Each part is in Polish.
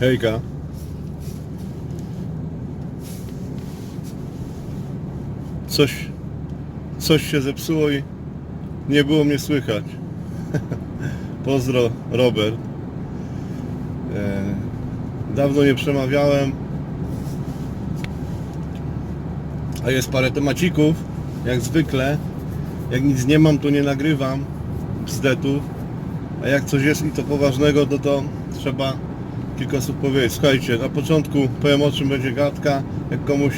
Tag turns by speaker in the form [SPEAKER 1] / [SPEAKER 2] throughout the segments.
[SPEAKER 1] Hejka. Coś, coś się zepsuło i nie było mnie słychać. Pozdro, Robert. E, dawno nie przemawiałem. A jest parę temacików, jak zwykle. Jak nic nie mam, to nie nagrywam bzdetów. A jak coś jest i to poważnego, to to trzeba kilka słów powiedzieć. Słuchajcie, na początku powiem o czym będzie gadka. Jak komuś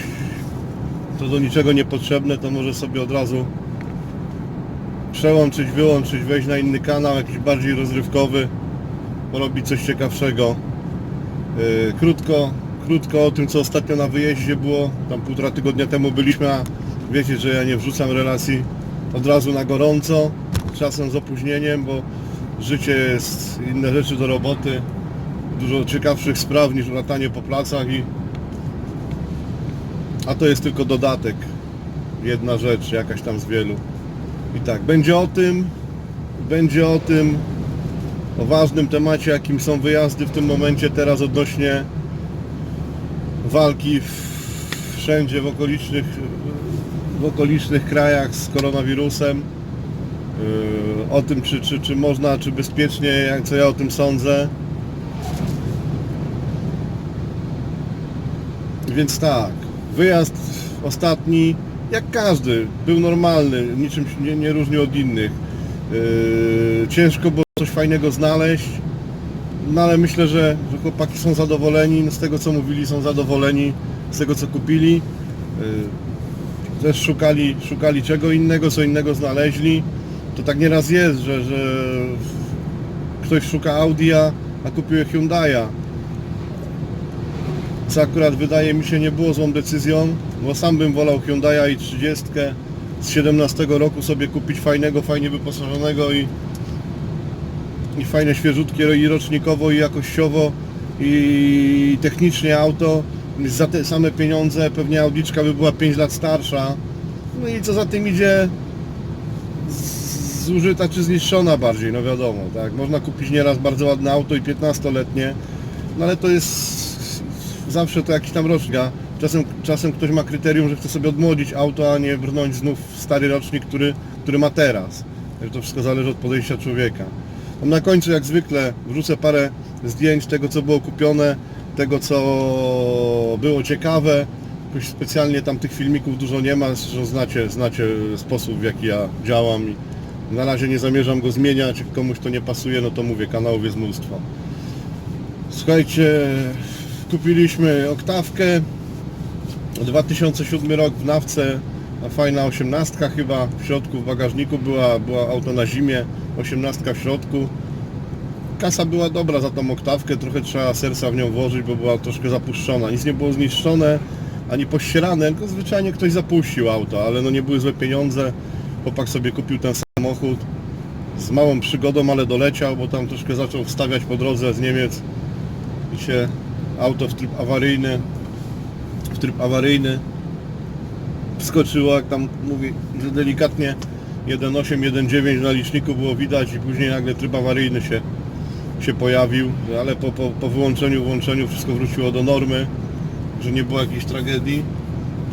[SPEAKER 1] to do niczego niepotrzebne, to może sobie od razu przełączyć, wyłączyć, wejść na inny kanał, jakiś bardziej rozrywkowy, porobić coś ciekawszego. Yy, krótko, krótko o tym, co ostatnio na wyjeździe było. Tam półtora tygodnia temu byliśmy, a wiecie, że ja nie wrzucam relacji od razu na gorąco, czasem z opóźnieniem, bo życie jest inne rzeczy do roboty, dużo ciekawszych spraw niż latanie po placach i a to jest tylko dodatek. Jedna rzecz, jakaś tam z wielu. I tak, będzie o tym, będzie o tym, o ważnym temacie, jakim są wyjazdy w tym momencie teraz odnośnie walki wszędzie w okolicznych, w okolicznych krajach z koronawirusem. Yy, O tym, czy, czy, czy można, czy bezpiecznie, jak co ja o tym sądzę. Więc tak, wyjazd ostatni, jak każdy, był normalny, niczym się nie, nie różni od innych. Yy, ciężko było coś fajnego znaleźć, no ale myślę, że, że chłopaki są zadowoleni, no z tego co mówili są zadowoleni, z tego co kupili. Yy, też szukali, szukali czego innego, co innego znaleźli. To tak nieraz jest, że, że ktoś szuka Audi'a, a kupił Hyundai'a co akurat wydaje mi się nie było złą decyzją, bo sam bym wolał Hyundai'a i 30 z 17 roku sobie kupić fajnego, fajnie wyposażonego i, i fajne, świeżutkie i rocznikowo i jakościowo i technicznie auto. Za te same pieniądze pewnie Audiczka by była 5 lat starsza. No i co za tym idzie zużyta czy zniszczona bardziej, no wiadomo, tak, można kupić nieraz bardzo ładne auto i 15-letnie no ale to jest zawsze to jakiś tam rocznia. Czasem, czasem ktoś ma kryterium, że chce sobie odmłodzić auto, a nie brnąć znów w stary rocznik, który, który ma teraz. Także to wszystko zależy od podejścia człowieka. Na końcu jak zwykle wrzucę parę zdjęć tego co było kupione, tego co było ciekawe. Jakoś specjalnie tam tych filmików dużo nie ma, znacie, znacie sposób w jaki ja działam i na razie nie zamierzam go zmieniać. Jak komuś to nie pasuje, no to mówię, kanałów jest mnóstwo. Słuchajcie, kupiliśmy oktawkę. 2007 rok w nawce a fajna osiemnastka chyba w środku w bagażniku była, była auto na zimie osiemnastka w środku. Kasa była dobra za tą oktawkę trochę trzeba serca w nią włożyć bo była troszkę zapuszczona. Nic nie było zniszczone ani pościerane tylko zwyczajnie ktoś zapuścił auto ale no nie były złe pieniądze. Chłopak sobie kupił ten samochód. Z małą przygodą ale doleciał bo tam troszkę zaczął wstawiać po drodze z Niemiec i się auto w tryb awaryjny w tryb awaryjny wskoczyło, jak tam mówi, że delikatnie 1.8, 1.9 na liczniku było widać i później nagle tryb awaryjny się, się pojawił, ale po, po, po wyłączeniu, włączeniu wszystko wróciło do normy, że nie było jakiejś tragedii.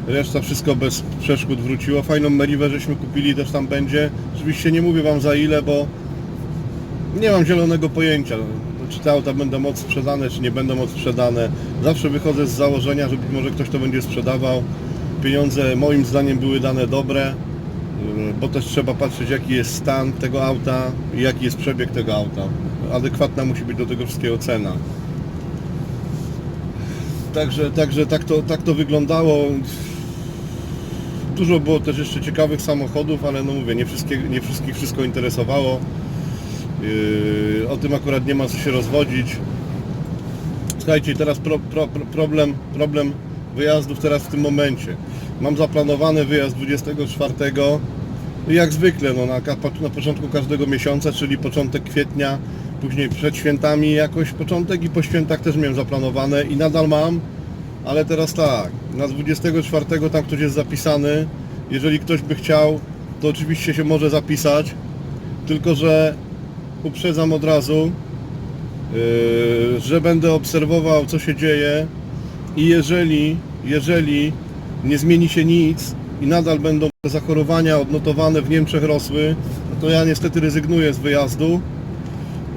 [SPEAKER 1] Reszta wszystko bez przeszkód wróciło. Fajną Meriwę żeśmy kupili, też tam będzie. Oczywiście nie mówię Wam za ile, bo nie mam zielonego pojęcia, czy te auta będą sprzedane, czy nie będą moc sprzedane. Zawsze wychodzę z założenia, że być może ktoś to będzie sprzedawał. Pieniądze moim zdaniem były dane dobre, yy, bo też trzeba patrzeć jaki jest stan tego auta i jaki jest przebieg tego auta. Adekwatna musi być do tego wszystkiego cena. Także, także tak, to, tak to wyglądało. Dużo było też jeszcze ciekawych samochodów, ale no mówię, nie, wszystkie, nie wszystkich wszystko interesowało. Yy, o tym akurat nie ma co się rozwodzić. Słuchajcie, teraz pro, pro, pro, problem, problem wyjazdów teraz w tym momencie. Mam zaplanowany wyjazd 24 jak zwykle no, na, na początku każdego miesiąca, czyli początek kwietnia, później przed świętami jakoś początek i po świętach też miałem zaplanowane i nadal mam, ale teraz tak, na 24 tam ktoś jest zapisany, jeżeli ktoś by chciał, to oczywiście się może zapisać, tylko że uprzedzam od razu, yy, że będę obserwował co się dzieje i jeżeli, jeżeli nie zmieni się nic i nadal będą zachorowania odnotowane w Niemczech rosły, no to ja niestety rezygnuję z wyjazdu.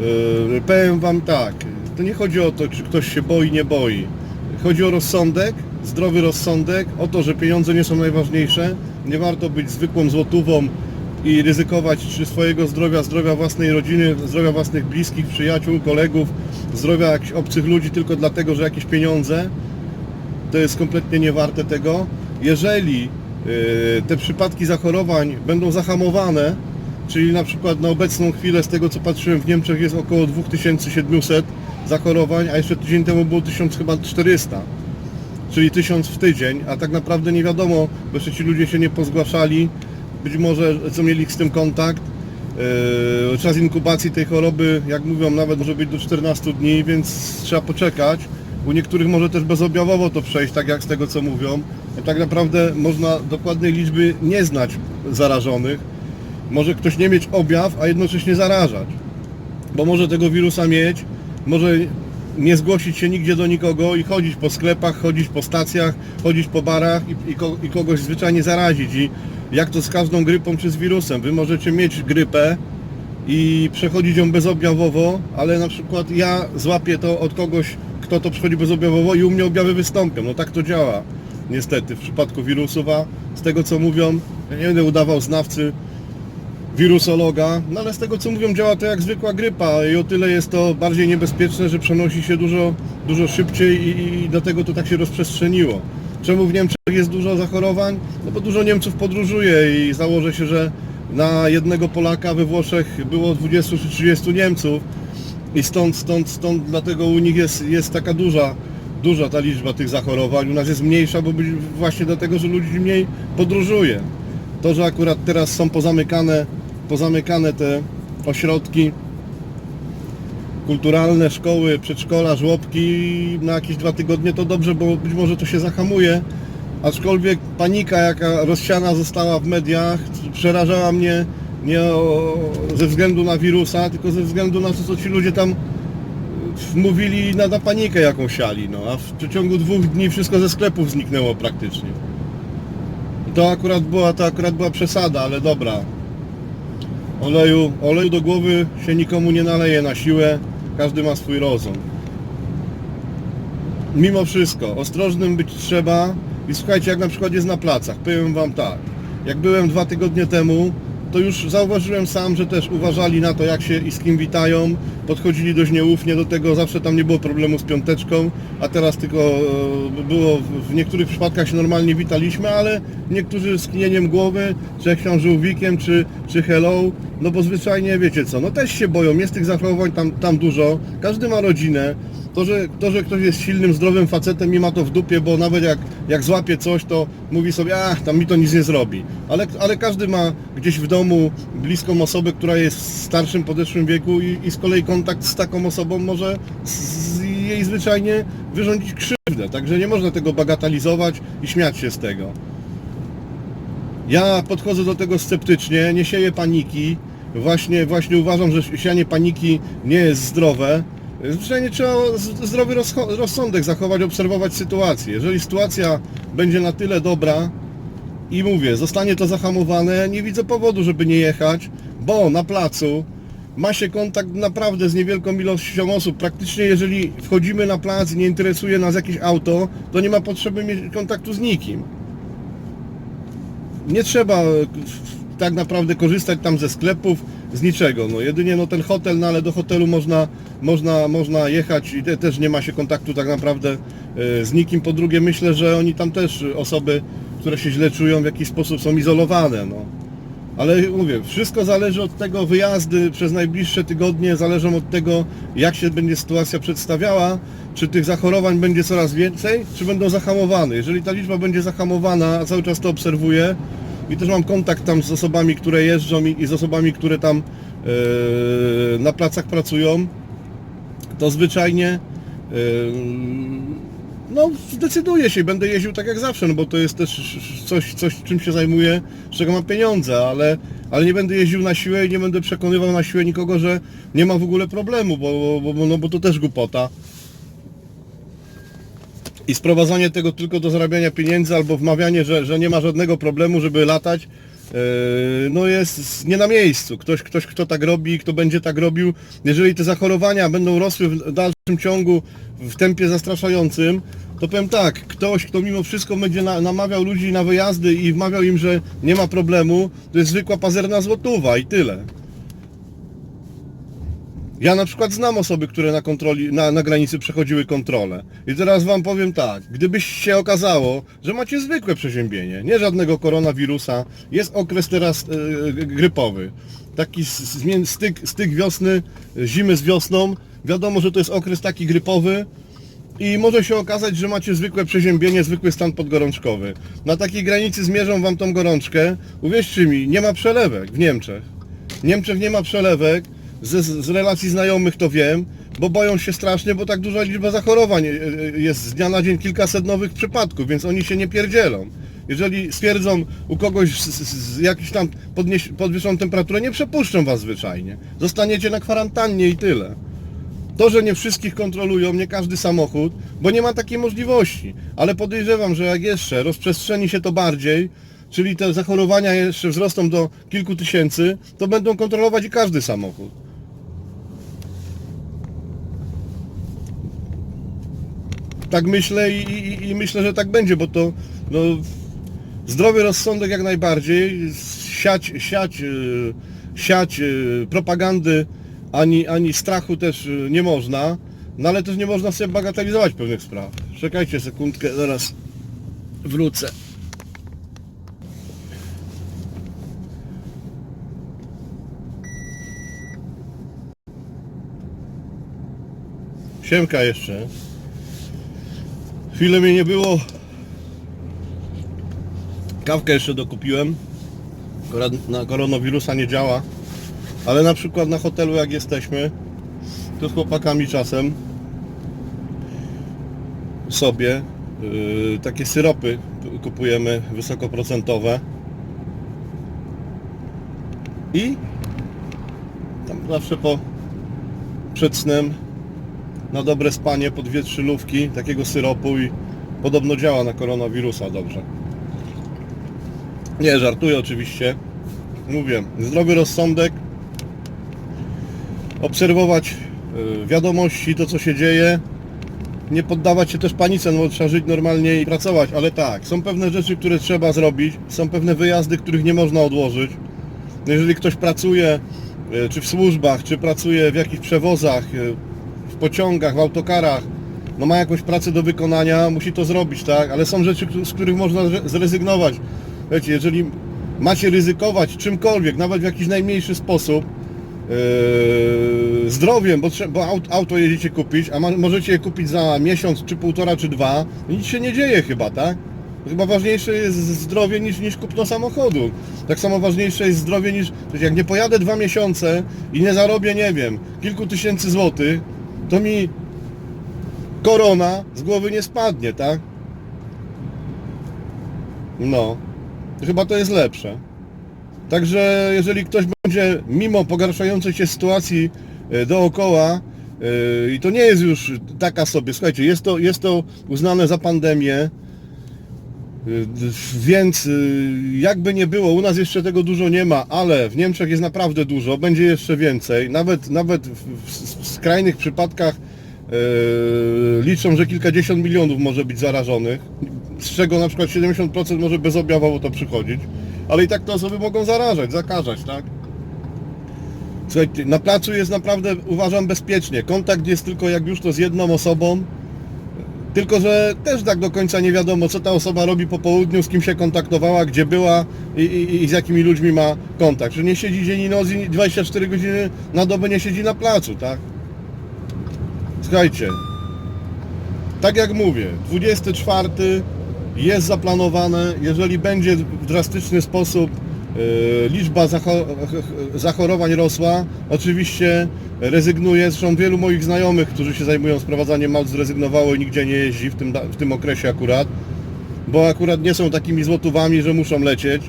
[SPEAKER 1] Yy, Powiem Wam tak, to nie chodzi o to, czy ktoś się boi, nie boi. Chodzi o rozsądek, zdrowy rozsądek, o to, że pieniądze nie są najważniejsze. Nie warto być zwykłą złotówą i ryzykować czy swojego zdrowia, zdrowia własnej rodziny, zdrowia własnych bliskich, przyjaciół, kolegów, zdrowia jakichś obcych ludzi tylko dlatego, że jakieś pieniądze. To jest kompletnie niewarte tego. Jeżeli yy, te przypadki zachorowań będą zahamowane, czyli na przykład na obecną chwilę z tego co patrzyłem w Niemczech jest około 2700 zachorowań, a jeszcze tydzień temu było 1000 chyba 400 czyli 1000 w tydzień, a tak naprawdę nie wiadomo, bo jeszcze ci ludzie się nie pozgłaszali, być może co mieli z tym kontakt. Yy, Czas inkubacji tej choroby, jak mówią, nawet może być do 14 dni, więc trzeba poczekać. U niektórych może też bezobjawowo to przejść, tak jak z tego co mówią. Tak naprawdę można dokładnej liczby nie znać zarażonych. Może ktoś nie mieć objaw, a jednocześnie zarażać bo może tego wirusa mieć, może nie zgłosić się nigdzie do nikogo i chodzić po sklepach, chodzić po stacjach, chodzić po barach i, i, i kogoś zwyczajnie zarazić. I jak to z każdą grypą czy z wirusem? Wy możecie mieć grypę i przechodzić ją bezobjawowo, ale na przykład ja złapię to od kogoś, kto to przechodzi bezobjawowo i u mnie objawy wystąpią. No tak to działa niestety w przypadku wirusów, a z tego co mówią, ja nie będę udawał znawcy wirusologa, no ale z tego co mówią działa to jak zwykła grypa i o tyle jest to bardziej niebezpieczne, że przenosi się dużo, dużo szybciej i, i dlatego to tak się rozprzestrzeniło. Czemu w Niemczech jest dużo zachorowań? No bo dużo Niemców podróżuje i założę się, że na jednego Polaka we Włoszech było 20 czy 30 Niemców i stąd, stąd, stąd dlatego u nich jest, jest taka duża, duża ta liczba tych zachorowań. U nas jest mniejsza, bo właśnie dlatego, że ludzi mniej podróżuje. To, że akurat teraz są pozamykane, pozamykane te ośrodki kulturalne, szkoły, przedszkola, żłobki na jakieś dwa tygodnie, to dobrze, bo być może to się zahamuje. Aczkolwiek panika, jaka rozsiana została w mediach, przerażała mnie nie o, ze względu na wirusa, tylko ze względu na to, co ci ludzie tam mówili na, na panikę, jaką siali. No, a w przeciągu dwóch dni wszystko ze sklepów zniknęło praktycznie. To akurat była, to akurat była przesada, ale dobra. Oleju, oleju do głowy się nikomu nie naleje na siłę, każdy ma swój rozum. Mimo wszystko, ostrożnym być trzeba i słuchajcie, jak na przykład jest na placach, powiem wam tak, jak byłem dwa tygodnie temu, to już zauważyłem sam, że też uważali na to, jak się i z kim witają, podchodzili dość nieufnie do tego, zawsze tam nie było problemu z piąteczką, a teraz tylko e, było, w- niektórych przypadkach się normalnie witaliśmy, ale niektórzy z knieniem głowy, czy jakimś żółwikiem, czy, czy hello, no bo zwyczajnie wiecie co, no też się boją, jest tych zachowań tam, tam dużo, każdy ma rodzinę, to że, to, że ktoś jest silnym, zdrowym facetem i ma to w dupie, bo nawet jak, jak złapie coś, to mówi sobie, a tam mi to nic nie zrobi. Ale, ale każdy ma gdzieś w domu bliską osobę, która jest w starszym, podeszłym wieku i, i z kolei kontakt z taką osobą może z, jej zwyczajnie wyrządzić krzywdę. Także nie można tego bagatelizować i śmiać się z tego. Ja podchodzę do tego sceptycznie, nie sieję paniki. Właśnie, właśnie uważam, że sianie paniki nie jest zdrowe. Zwyczajnie trzeba zdrowy rozsądek zachować, obserwować sytuację. Jeżeli sytuacja będzie na tyle dobra i mówię, zostanie to zahamowane, nie widzę powodu, żeby nie jechać, bo na placu ma się kontakt naprawdę z niewielką ilością osób. Praktycznie jeżeli wchodzimy na plac i nie interesuje nas jakieś auto, to nie ma potrzeby mieć kontaktu z nikim nie trzeba e, tak naprawdę korzystać tam ze sklepów, z niczego. No jedynie no ten hotel, no ale do hotelu można, można, można jechać i te, też nie ma się kontaktu tak naprawdę e, z nikim. Po drugie myślę, że oni tam też osoby, które się źle czują w jakiś sposób są izolowane. No. Ale mówię, wszystko zależy od tego, wyjazdy przez najbliższe tygodnie zależą od tego, jak się będzie sytuacja przedstawiała, czy tych zachorowań będzie coraz więcej, czy będą zahamowane. Jeżeli ta liczba będzie zahamowana, a cały czas to obserwuję i też mam kontakt tam z osobami, które jeżdżą i, z osobami, które tam e, na placach pracują, to zwyczajnie e, no zdecyduję się i będę jeździł tak jak zawsze, no bo to jest też coś, coś czym się zajmuję, z czego mam pieniądze, ale, ale nie będę jeździł na siłę i nie będę przekonywał na siłę nikogo, że nie ma w ogóle problemu, bo, bo, bo, no, bo to też głupota. I sprowadzanie tego tylko do zarabiania pieniędzy albo wmawianie, że, że nie ma żadnego problemu, żeby latać, no jest nie na miejscu. Ktoś, ktoś, kto tak robi, kto będzie tak robił, jeżeli te zachorowania będą rosły w dalszym ciągu w tempie zastraszającym, to powiem tak, ktoś, kto mimo wszystko będzie na, namawiał ludzi na wyjazdy i wmawiał im, że nie ma problemu, to jest zwykła pazerna złotówa i tyle. Ja na przykład znam osoby, które na kontroli, na, na granicy przechodziły kontrolę. I teraz wam powiem tak, gdybyś się okazało, że macie zwykłe przeziębienie, nie żadnego koronawirusa, jest okres teraz e, grypowy, taki styk, styk wiosny, zimy z wiosną, wiadomo, że to jest okres taki grypowy, i może się okazać, że macie zwykłe przeziębienie, zwykły stan podgorączkowy. Na takiej granicy zmierzą wam tą gorączkę. Uwierzcie mi, nie ma przelewek w Niemczech. W Niemczech nie ma przelewek. Z, z relacji znajomych to wiem, bo boją się strasznie, bo tak duża liczba zachorowań e, e, jest z dnia na dzień kilkaset nowych przypadków, więc oni się nie pierdzielą. Jeżeli stwierdzą u kogoś z, z, z jakiś tam podnieś, podwyższoną temperaturę, nie przepuszczą was zwyczajnie. Zostaniecie na kwarantannie i tyle. To, że nie wszystkich kontrolują, nie każdy samochód, bo nie ma takiej możliwości. Ale podejrzewam, że jak jeszcze rozprzestrzeni się to bardziej, czyli te zachorowania jeszcze wzrosną do kilku tysięcy, to będą kontrolować i każdy samochód. Tak myślę i, i, i myślę, że tak będzie, bo to no, zdrowy rozsądek jak najbardziej, siać, siać, yy, siać yy, propagandy ani, ani strachu też yy, nie można, no ale też nie można sobie bagatelizować pewnych spraw. Czekajcie sekundkę, zaraz wrócę. Siemka jeszcze. Chwilę mnie nie było. Kawkę jeszcze dokupiłem. Na koronawirusa nie działa. Ale na przykład na hotelu jak jesteśmy, to z chłopakami czasem sobie yy, takie syropy kupujemy wysokoprocentowe i tam zawsze po przed snem na dobre spanie po dwie, trzy lówki takiego syropu i podobno działa na koronawirusa dobrze. Nie, żartuję oczywiście. Mówię, zdrowy rozsądek, obserwować y, wiadomości, to co się dzieje, nie poddawać się też panice, no bo trzeba żyć normalnie i pracować, ale tak, są pewne rzeczy, które trzeba zrobić, są pewne wyjazdy, których nie można odłożyć. Jeżeli ktoś pracuje, y, czy w służbach, czy pracuje w jakichś przewozach, y, pociągach, w autokarach, no ma jakąś pracę do wykonania, musi to zrobić, tak? Ale są rzeczy, z których można zre- zrezygnować. Wiecie, jeżeli macie ryzykować czymkolwiek, nawet w jakiś najmniejszy sposób, yy, zdrowiem, bo, bo aut, auto jedziecie kupić, a ma, możecie je kupić za miesiąc, czy półtora, czy dwa, nic się nie dzieje chyba, tak? Chyba ważniejsze jest zdrowie niż, niż kupno samochodu. Tak samo ważniejsze jest zdrowie niż... Jak nie pojadę dwa miesiące i nie zarobię, nie wiem, kilku tysięcy złotych, to mi korona z głowy nie spadnie, tak? No, chyba to jest lepsze. Także jeżeli ktoś będzie mimo pogarszającej się sytuacji e, dookoła e, i to nie jest już taka sobie, słuchajcie, jest to, jest to uznane za pandemię, więc e, jakby nie było, u nas jeszcze tego dużo nie ma, ale w Niemczech jest naprawdę dużo, będzie jeszcze więcej, nawet, nawet w, skrajnych przypadkach e, liczą, że kilkadziesiąt milionów może być zarażonych, z czego na przykład 70% może bezobjawowo to przychodzić, ale i tak te osoby mogą zarażać, zakażać, tak? Słuchajcie, na placu jest naprawdę, uważam, bezpiecznie. Kontakt jest tylko jak już to z jedną osobą, tylko że też tak do końca nie wiadomo, co ta osoba robi po południu, z kim się kontaktowała, gdzie była i, i, i z jakimi ludźmi ma kontakt. Że nie siedzi dzień i noc i 24 godziny na dobę nie siedzi na placu, tak? Słuchajcie, tak jak mówię, 24 jest zaplanowane, jeżeli będzie w drastyczny sposób Liczba zacho- zachorowań rosła. Oczywiście rezygnuję. Zresztą wielu moich znajomych, którzy się zajmują sprowadzaniem aut, zrezygnowało i nigdzie nie jeździ w tym, w tym okresie akurat. Bo akurat nie są takimi złotówami, że muszą lecieć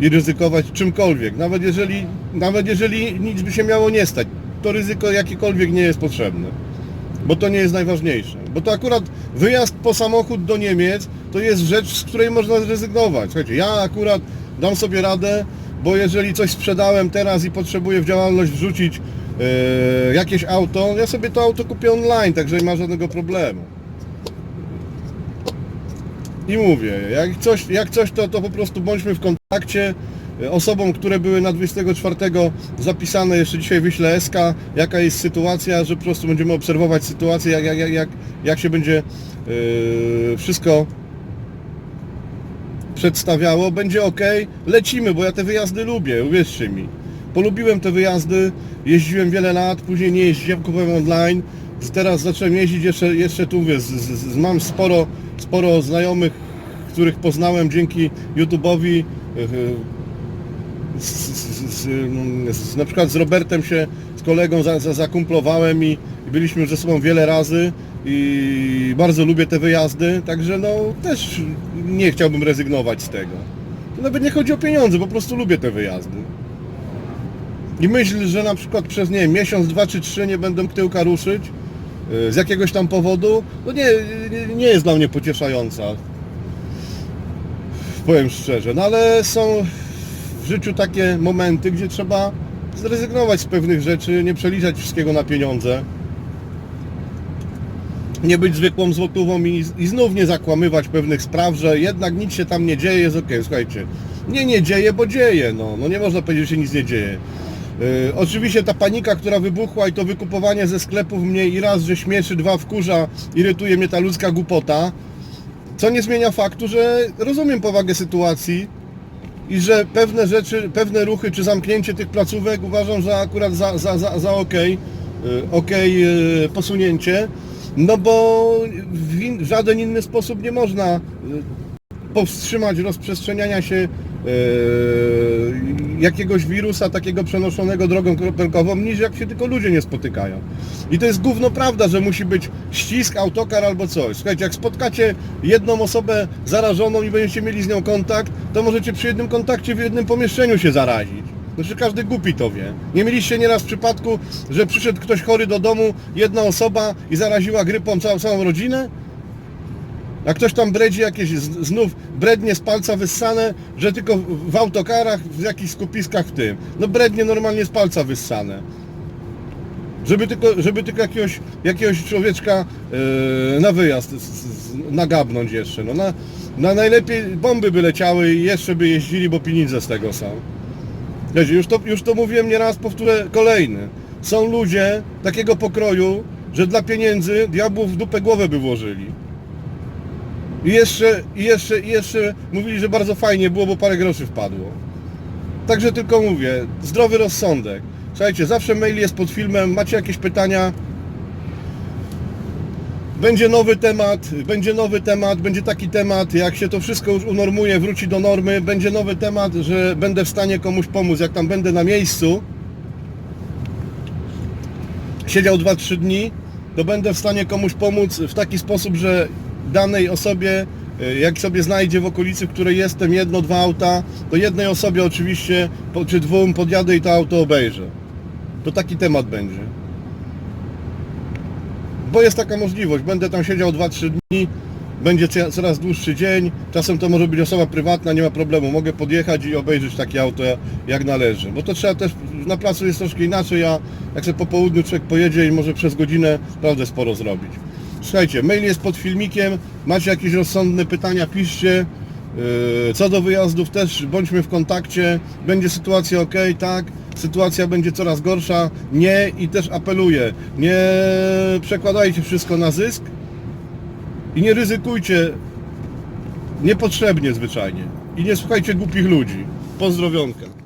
[SPEAKER 1] i ryzykować czymkolwiek. Nawet jeżeli, nawet jeżeli nic by się miało nie stać, to ryzyko jakiekolwiek nie jest potrzebne. Bo to nie jest najważniejsze. Bo to akurat wyjazd po samochód do Niemiec to jest rzecz, z której można zrezygnować. Słuchajcie, ja akurat dam sobie radę, bo jeżeli coś sprzedałem teraz i potrzebuję w działalność wrzucić e, jakieś auto, ja sobie to auto kupię online, także nie ma żadnego problemu. I mówię, jak coś, jak coś to, to po prostu bądźmy w kontakcie. Osobom, które były na 24 zapisane, jeszcze dzisiaj wyślę SK, jaka jest sytuacja, że po prostu będziemy obserwować sytuację, jak, jak, jak, jak się będzie yy, wszystko przedstawiało. Będzie ok, lecimy, bo ja te wyjazdy lubię, uwierzcie mi. Polubiłem te wyjazdy, jeździłem wiele lat, później nie jeździłem, kupowałem online. Teraz zacząłem jeździć jeszcze, jeszcze tu, wiesz, mam sporo, sporo znajomych, których poznałem dzięki YouTube'owi. Z, na przykład z Robertem się, z kolegą za, za, zakumplowałem i, i byliśmy ze sobą wiele razy i bardzo lubię te wyjazdy, także no też nie chciałbym rezygnować z tego. Nawet nie chodzi o pieniądze, po prostu lubię te wyjazdy. I myśl, że na przykład przez nie wiem, miesiąc, dwa czy trzy nie będę tyłka ruszyć y, z jakiegoś tam powodu, no nie, nie jest dla mnie pocieszająca. Powiem szczerze, no ale są w życiu takie momenty, gdzie trzeba zrezygnować z pewnych rzeczy, nie przeliczać wszystkiego na pieniądze. Nie być zwykłą złotówą i, i znów nie zakłamywać pewnych spraw, że jednak nic się tam nie dzieje, jest okej, słuchajcie. Nie, nie dzieje, bo dzieje, no. No nie można powiedzieć, że się nic nie dzieje. Yy, oczywiście ta panika, która wybuchła i to wykupowanie ze sklepów mnie i raz, że śmieszy, dwa wkurza, irytuje mnie ta ludzka głupota, co nie zmienia faktu, że rozumiem powagę sytuacji, i że pewne rzeczy, pewne ruchy czy zamknięcie tych placówek uważam, że akurat za, za, za, za okej, y, y, posunięcie, no bo w, in, w żaden inny sposób nie można y, powstrzymać rozprzestrzeniania się y, jakiegoś wirusa takiego przenoszonego drogą kropelkową, niż jak się tylko ludzie nie spotykają. I to jest gówno prawda, że musi być ścisk, autokar albo coś. Słuchajcie, jak spotkacie jedną osobę zarażoną i będziecie mieli z nią kontakt, to możecie przy jednym kontakcie w jednym pomieszczeniu się zarazić. Znaczy każdy głupi to wie. Nie mieliście nieraz przypadku, że przyszedł ktoś chory do domu, jedna osoba i zaraziła grypą całą, całą rodzinę? A ktoś tam bredzi jakieś znów brednie z palca wyssane, że tylko w- w autokarach, w jakichś skupiskach w tym. No brednie normalnie z palca wyssane. Żeby tylko, żeby tylko jakiegoś, jakiegoś człowieczka yy, na wyjazd z, z, nagabnąć jeszcze. No na, na najlepiej bomby by leciały i jeszcze by jeździli, bo pieniądze z tego są. Już to, już to mówiłem nieraz, powtórzę kolejny. Są ludzie takiego pokroju, że dla pieniędzy diabłów w dupę głowę by włożyli. I jeszcze, i jeszcze, i jeszcze mówili, że bardzo fajnie było, bo parę groszy wpadło. Także tylko mówię, zdrowy rozsądek. Słuchajcie, zawsze mail jest pod filmem, macie jakieś pytania, będzie nowy temat, będzie nowy temat, będzie taki temat, jak się to wszystko już unormuje, wróci do normy, będzie nowy temat, że będę w stanie komuś pomóc, jak tam będę na miejscu, siedział 2-3 dni, to będę w stanie komuś pomóc w taki sposób, że danej osobie, y, jak sobie znajdzie w okolicy, w której jestem, jedno, dwa auta, to jednej osobie oczywiście, czy dwóm podjadę i to auto obejrzę. To taki temat będzie. Bo jest taka możliwość, będę tam siedział 2-3 dni, będzie coraz dłuższy dzień, czasem to może być osoba prywatna, nie ma problemu, mogę podjechać i obejrzeć takie auto jak należy. Bo to trzeba też, na placu jest troszkę inaczej, a jak sobie po południu człowiek pojedzie i może przez godzinę naprawdę sporo zrobić. Słuchajcie, mail jest pod filmikiem, macie jakieś rozsądne pytania, piszcie. Yy, Co do wyjazdów też bądźmy w kontakcie, będzie sytuacja ok, tak, sytuacja będzie coraz gorsza, nie i też apeluję, nie przekładajcie wszystko na zysk i nie ryzykujcie niepotrzebnie zwyczajnie. I nie słuchajcie głupich ludzi. Pozdrowionka.